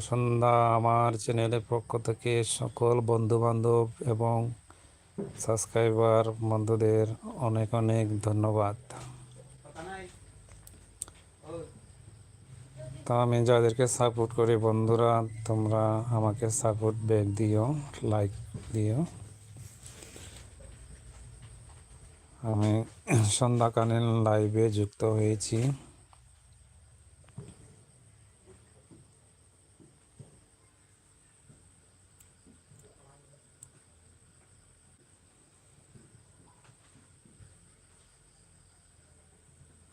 সন্ধ্যা আমার চ্যানেলের পক্ষ থেকে সকল বন্ধু বান্ধব এবং সাবস্ক্রাইবার বন্ধুদের অনেক অনেক ধন্যবাদ। তো আমি যাদেরকে সাপোর্ট করি, বন্ধুরা, তোমরা আমাকে সাপোর্ট ব্যাক দিও লাইক দিও। আমি সন্ধ্যাকালীন লাইভে যুক্ত হয়েছি।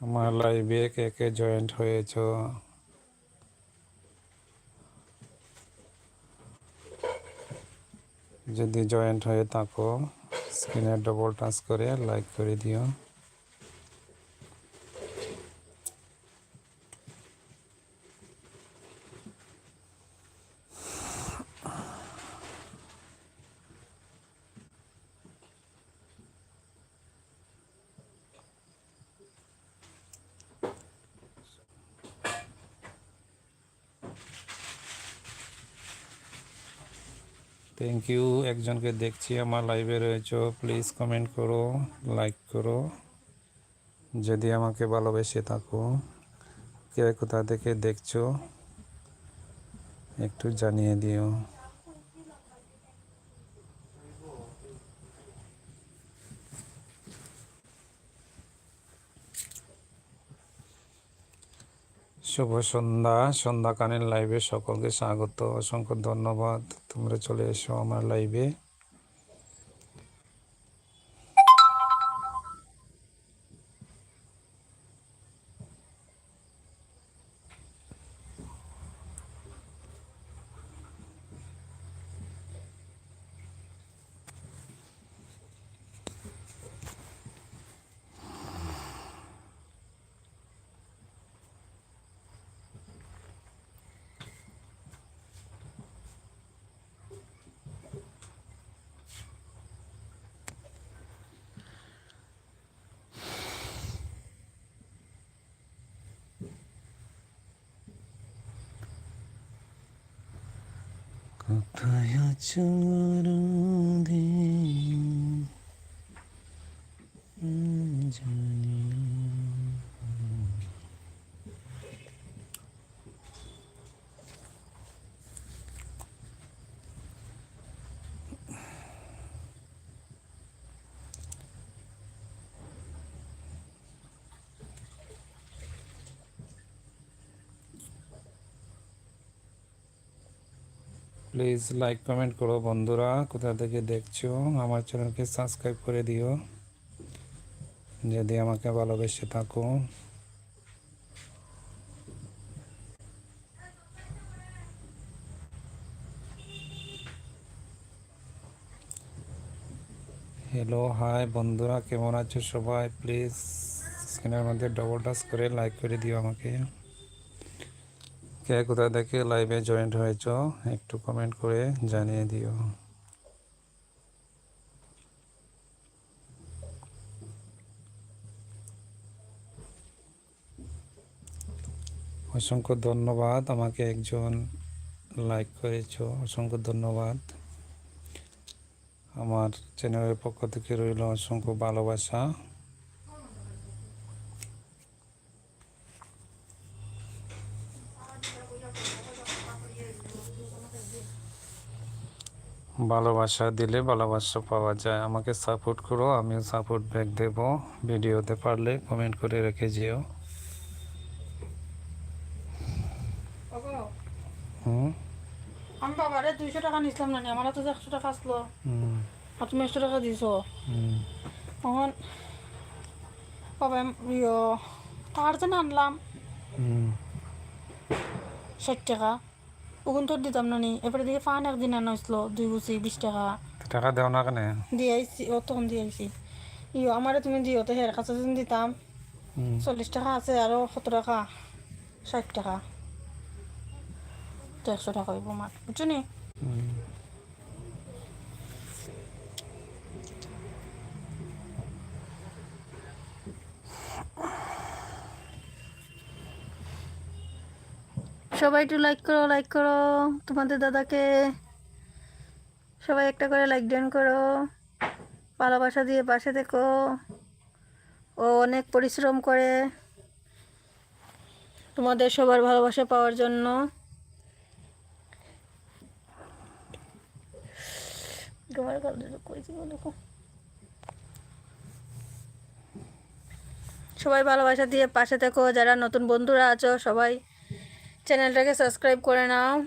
আমার লাইভে কে কে জয়েন্ট হয়েছ? যদি জয়েন্ট হয়ে থাকো স্ক্রিনে ডবল টাচ করে লাইক করে দিও। থ্যাংক ইউ একজনকে দেখছি, আমার লাইভে রয়েছে। প্লিজ কমেন্ট করো লাইক করো। যদি আমাকে ভালোবেসে থাকো। কে কোথা থেকে দেখছ? একটু জানিয়ে দিও। শুভ সন্ধ্যা। সন্ধ্যাকালীন লাইভে সকলকে স্বাগত। অসংখ্য ধন্যবাদ। তোমরা চলে এসো আমার লাইভে 아파요 주로 প্লিজ লাইক কমেন্ট করো বন্ধুরা। কোথা থেকে দেখছ? আমার চ্যানেলকে সাবস্ক্রাইব করে দিও। যদি আমাকে ভালোবেসে থাকো। হ্যালো হাই বন্ধুরা, কেমন আছো সবাই? প্লিজ স্ক্রিনের মধ্যে ডবল টাচ করে লাইক করে দিও আমাকে। কে কোথা থেকে লাইভে জয়েন্ট হয়েছ, একটু কমেন্ট করে জানিয়ে দিও। অসংখ্য ধন্যবাদ, আমাকে একজন লাইক করেছ, অসংখ্য ধন্যবাদ। আমার চ্যানেলের পক্ষ থেকে রইল অসংখ্য ভালোবাসা। ভালোবাসা দিলে ভালোবাসা পাওয়া যায়। আমাকে সাপোর্ট করো আমিও সাপোর্ট ব্যাক দেব। ভিডিওতে পারলে কমেন্ট করে রেখে যেও। আমি বাবারে দুইশো টাকা নিছিলাম না আমার তো একশো টাকা আসলো। হুম। আর তুমি একশো টাকা দিছো। তখন বাবা ইয়ে কার যেন আনলাম। হুম। ষাট টাকা। ওগুন তোর দিতাম না নি। এবারে দিকে ফান একদিন আনা হয়েছিল দুই বুঝি বিশ টাকা। টাকা দেও না কেন? দিয়ে আইছি ও তখন দিয়ে আইছি ইয়ে আমারে তুমি দিও তো হের কাছে দিতাম। চল্লিশ টাকা আছে আরও সত্তর টাকা ষাট টাকা। তো একশো টাকা হইব আমার বুঝছ নি? সবাই একটু লাইক করো লাইক করো। তোমাদের দাদাকে সবাই একটা করে লাইক ডান করো। ভালোবাসা দিয়ে পাশে দেখো ও অনেক পরিশ্রম করে তোমাদের সবার ভালোবাসা পাওয়ার জন্য। সবাই ভালোবাসা দিয়ে পাশে থেকো। যারা নতুন বন্ধুরা আছো সবাই। চ্যানেলটাকে সাবস্ক্রাইব করে নাও।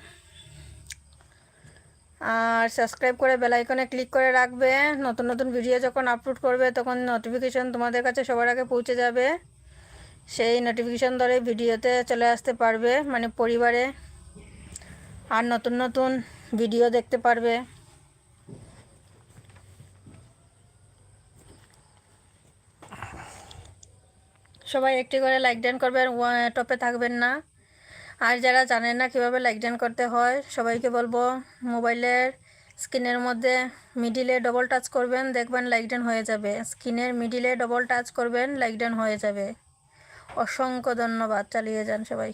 আর সাবস্ক্রাইব করে বেল আইকনে ক্লিক করে রাখবে। নতুন নতুন ভিডিও যখন আপলোড করবে, তখন নোটিফিকেশন তোমাদের কাছে সবার আগে পৌঁছে যাবে। সেই নোটিফিকেশন ধরে ভিডিওতে চলে আসতে পারবে মানে পরিবারে। আর নতুন নতুন ভিডিও দেখতে পারবে। সবাই একটি করে লাইক ডান করবেন ওয়া- টপে থাকবেন না। আর যারা জানেন না কীভাবে লাইক ডান করতে হয়, সবাইকে বলব মোবাইলের স্ক্রিনের মধ্যে মিডিলে ডবল টাচ করবেন, দেখবেন লাইক ডান হয়ে যাবে। স্ক্রিনের মিডিলে ডবল টাচ করবেন লাইক ডান হয়ে যাবে। অসংখ্য ধন্যবাদ, চালিয়ে যান সবাই।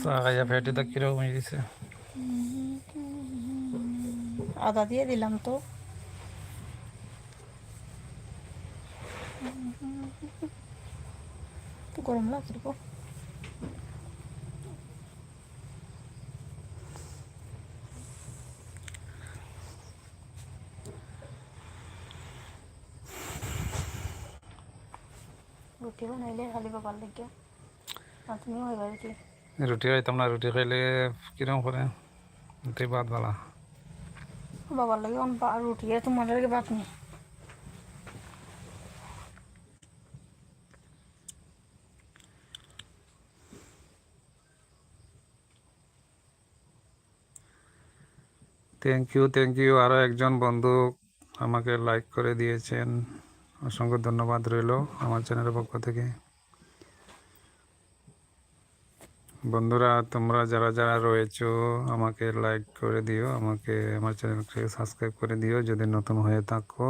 চা খাইয়া ফেটে তো কীরকম হয়ে গেছে আদা দিয়ে দিলাম তো একটু গরম লাগছে গো। রুটি বানাইলে খালি বাবার লাগে আর তুমিও হয়ে গেছি রুটি খাইতাম না রুটি খাইলে কীরকম করে তুই বাদ বালা। বাবার লাগে রুটি আর তোমার লাগে ভাত নেই থ্যাংক ইউ থ্যাংক ইউ আরও একজন বন্ধু আমাকে লাইক করে দিয়েছেন। অসংখ্য ধন্যবাদ রইল আমার চ্যানেলের পক্ষ থেকে। বন্ধুরা, তোমরা যারা যারা রয়েছো, আমাকে লাইক করে দিও, আমাকে আমার চ্যানেলকে সাবস্ক্রাইব করে দিও যদি নতুন হয়ে থাকো।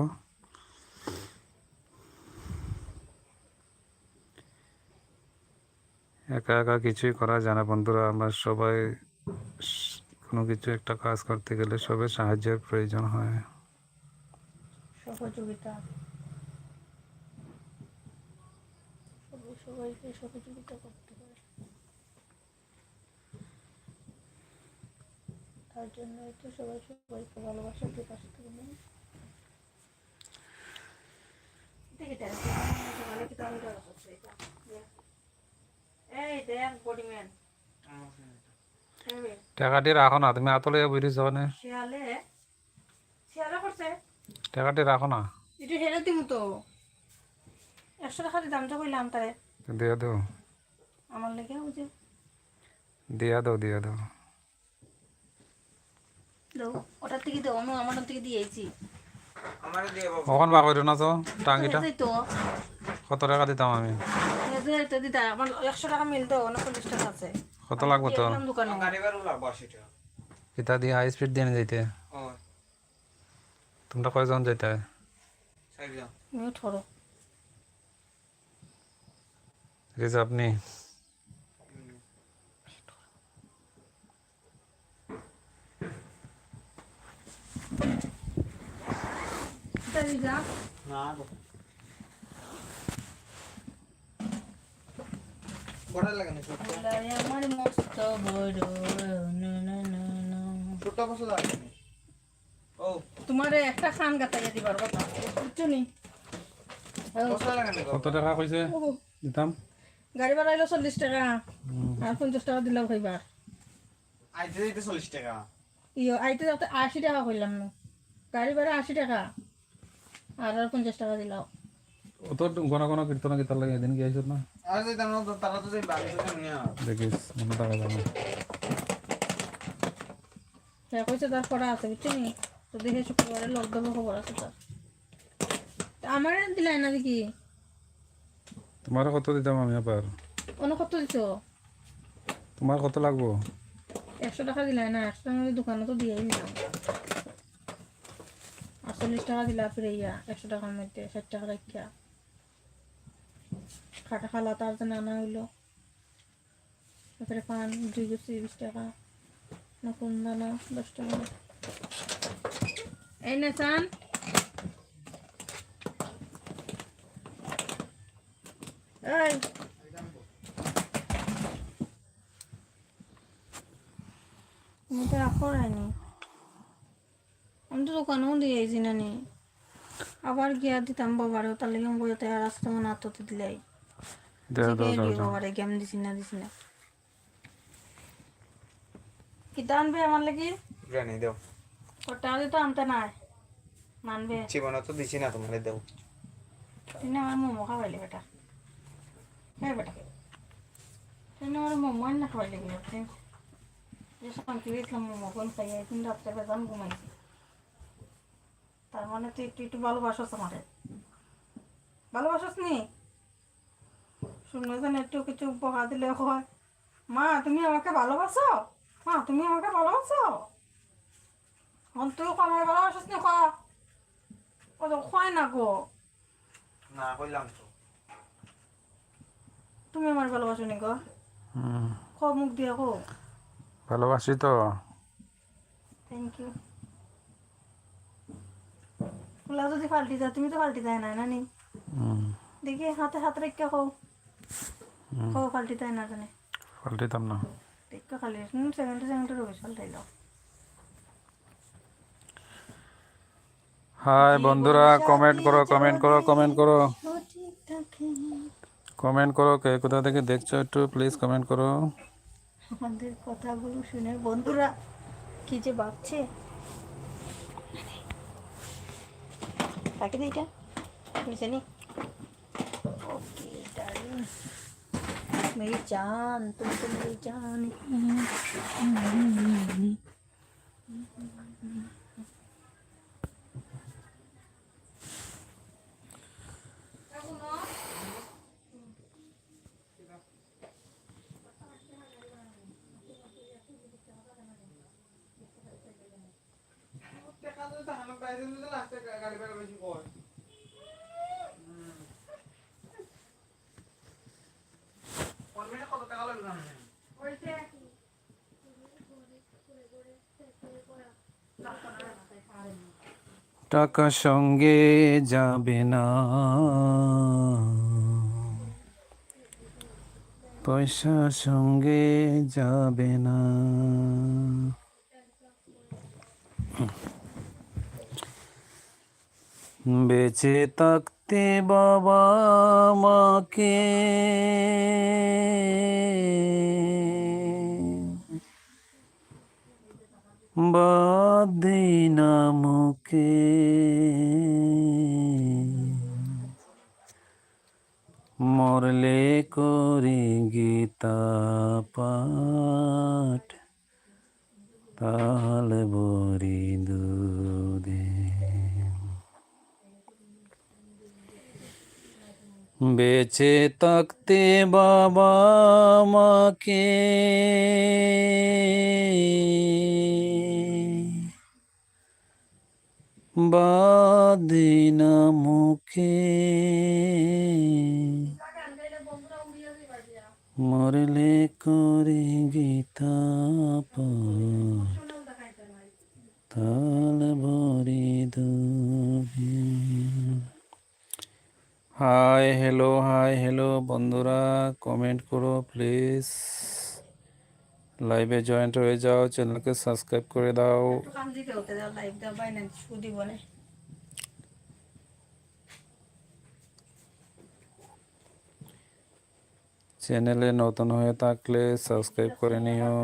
একা একা কিছুই করা যায় না বন্ধুরা, আমরা সবাই কোনো কিছু একটা কাজ করতে গেলে সবে সাহায্যের প্রয়োজন হয়। সহযোগিতা। সবাইকে সহযোগিতা করতে তার জন্য তো সবাই সবাইকে ভালোবাসা দিয়ে পাশে থাকবেন টাকাটি রাখো না তুমি আতলে বুঝিস ওখানে শিয়ালে? শিয়ালে করছে? টাকাটি রাখো না। এটা হেরে দিম তো। একশো টাকা দাম তো কইলাম তারে। দিয়ে দাও। আমার লেগে দিয়া দাও দিয়া দাও। দাও ওটার থেকে দাও আমি আমার থেকে দিয়েছি। কখন বা করো না তো? টাঙ্গিটা? কত টাকা দিতাম আমি? একশো টাকা টাকা আছে। কত লাগবে তো? গেলাম দিয়ে হাই স্পিড দিয়ে যাইতে? তোমরা কয়জন যাইতে? মিউট করো রিজার্ভ নি তাই যা বলাই আমার মস্ত বড় না না না না তোমারে একটা খান গাতাইয়া দিবার কথা বুঝছ নি কত টাকা কইছে? দিতাম। গাড়ি ভাড়া হইল চল্লিশ টাকা। আর পঞ্চাশ টাকা দিলাম খাইবার ইয়ো আইতে যাতে আশি টাকা কইলাম না গাড়ি ভাড়া আশি টাকা। আর আর পঞ্চাশ টাকা দিলাম। অত ঘন ঘন কীর্তন গীতার লাগে এদিন কি আইসত না? দেখিস মনে টাকা যাবে হ্যাঁ কইছে তার করা আছে বুঝছ নি? তো দেখে শুক্রবারে লক দেবো খবর আছে তার। আমার দিলাই না দেখি? তোমার কত দিতাম আমি আবার? অন্য কত দিছো? তোমার কত লাগবো? একশো টাকা দিলাই না, একশো টাকা দোকানে তো দিয়েই নিলাম। আটচল্লিশ টাকা দিলা ফিরে ইয়া একশো টাকার মধ্যে, ষাট টাকা রাখিয়া। খাটা খালা তার জন্য আনা হইল। তারপরে পান, দুই গুছি বিশ টাকা নতুন দানা, দশ টাকা। এই না, চান। এই। তুমি রানি আমি তো দোকানেও দিয়েছি না নি। আবার গিয়া দিতাম বাবারেও তার লেগে বইতে আর আসতে মনে আত্মতে দিলাই। বাবারে গেম দিছি না দিছি না। কিতা আনবে আমার লাগি? জানি দেও। ওটা তো আনতে নাই। মানবে। জীবনে তো দিছি না তোমার দেও। তিনি আমার মোমো খাওয়াইলে বেটা। হ্যাঁ বেটা। তিনি আমার মোমো না খাওয়াইলে যে শান্তি হয়েছিলাম মোমো কোন খাইয়ে কিন্তু রাত্রে বেজান ঘুমাইছি। তার মানে তুই একটু একটু ভালোবাসস আমারে। ভালোবাসস নি শুনে যেন একটু কিছু উপহার দিলে হয়। মা তুমি আমাকে ভালোবাসো? মা তুমি আমাকে ভালোবাসো? তুই আমাকে ভালোবাসস নি খা ও তো হয় না গো। না কইলাম তো। তুমি আমার ভালোবাসো নি গো খ মুখ দিয়ে কো ভালোবাসি তো? থ্যাংক ইউ যদি পাল্টি যায় তুমি তো পাল্টি যায় না নানি দেখি হাতে হাত রেখে কও। কও পাল্টি যায় না জানে। পাল্টিতাম না। রেখে খালি সেকেন্ডে সেকেন্ডে রবি পাল্টাই দাও। হাই বন্ধুরা কমেন্ট করো কমেন্ট করো কমেন্ট করো। কমেন্ট করো কে কোথা থেকে দেখছ একটু প্লিজ কমেন্ট করো। আমাদের কথাগুলো শুনে বন্ধুরা কি যে ভাবছে তাকে দিইটা বুঝছে নি ওকে ডার্লিং मेरी जान तुम तो मेरी जान টাকা সঙ্গে যাবে না। পয়সা সঙ্গে যাবে না। বেঁচে থাকতে বাবা মাকে। মুখে। মরলে করি গীতা পাঠ তাল বরি বেঁচে থাকতে বাবা মাকে। বাদিনা মুখে। মরলে করে গীতা তাল ভরি দুবে হাই হ্যালো হাই হ্যালো বন্ধুরা কমেন্ট করো প্লিজ লাইভে জয়েন্ট হয়ে যাও চ্যানেলকে সাবস্ক্রাইব করে দাও। কাম দিতে হতে দাও লাইভ দাও বাইনা সুদি বলে। চ্যানেলে নতুন হয়ে থাকলে সাবস্ক্রাইব করে নিও।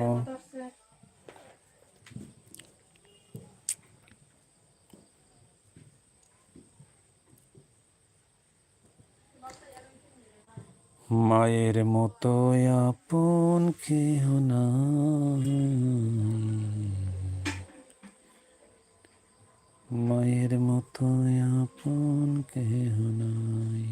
মায়ের মতো আপন কেহ না মায়ের মতো আপন কেহ নাই।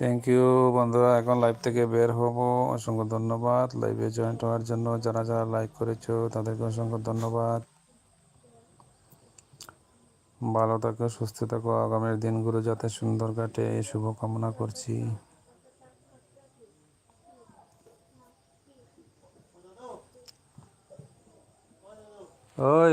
থ্যাংক ইউ বন্ধুরা। এখন লাইভ থেকে বের হব। অসংখ্য ধন্যবাদ। লাইভে জয়েন্ট হওয়ার জন্য যারা যারা লাইক করেছ, তাদেরকে অসংখ্য ধন্যবাদ। ভালো থাকো, সুস্থ থাকো। আগামীর দিনগুলো যাতে সুন্দর কাটে, এই শুভ কামনা করছি। ওই।